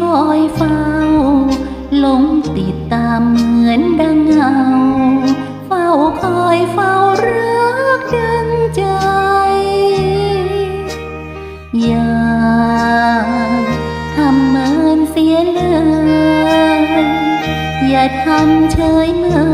คอยเฝ้าหลงติดตามเหมือนดังเงา เฝ้าคอยเฝ้ารักดังใจ อย่าทำเหมือนเสียเลย อย่าทำเฉยเมย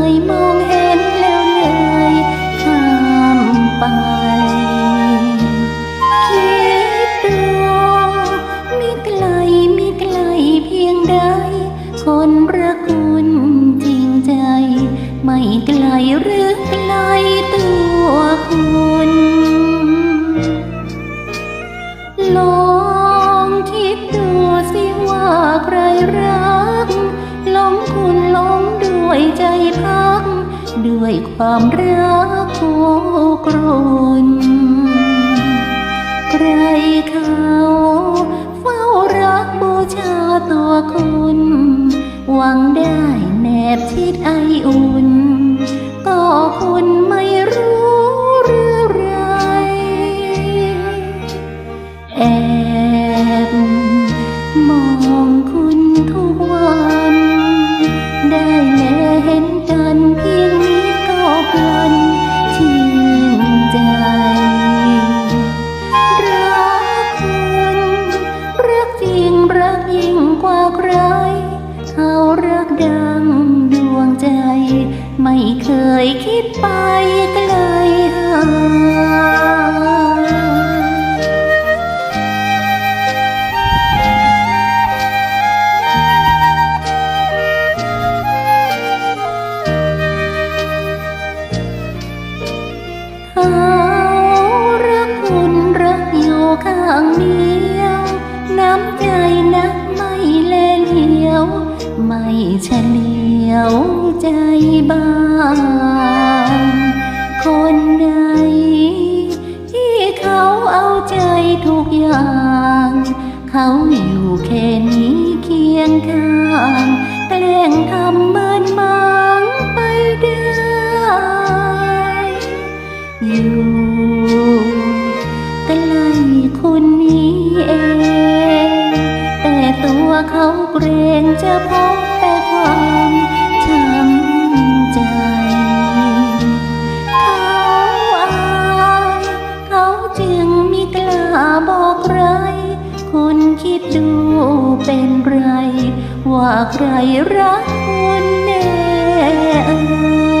ไม่ไกลหรือไกลตัวคุณลองคิดดูสิว่าใครรักหลงคุณหลงด้วยใจพัก ด้วยความรักคู่กรุนใครเขาเฝ้ารักบูชาตัวคุณ หวังได้แนบชิดอ ยิ่งกว่าใคร เขารักดังดวงใจ ไม่เคยคิดไปไกลห่าง เฉลียวใจบ้าง คนใดที่เขาเอาใจทุกอย่าง เขาอยู่แค่นี้เคียงข้างแกล้งทำเมือนมังไปได้ อยู่ใกล้คุณนี้เอง แต่ตัวเขาเกรงจะพบแต่ ความช้ำใจเขาอายเขาจึงไมีกล้าบอกใครคุณคิดดูเป็นไร ว่าใครรักคุณแน่เอ่ย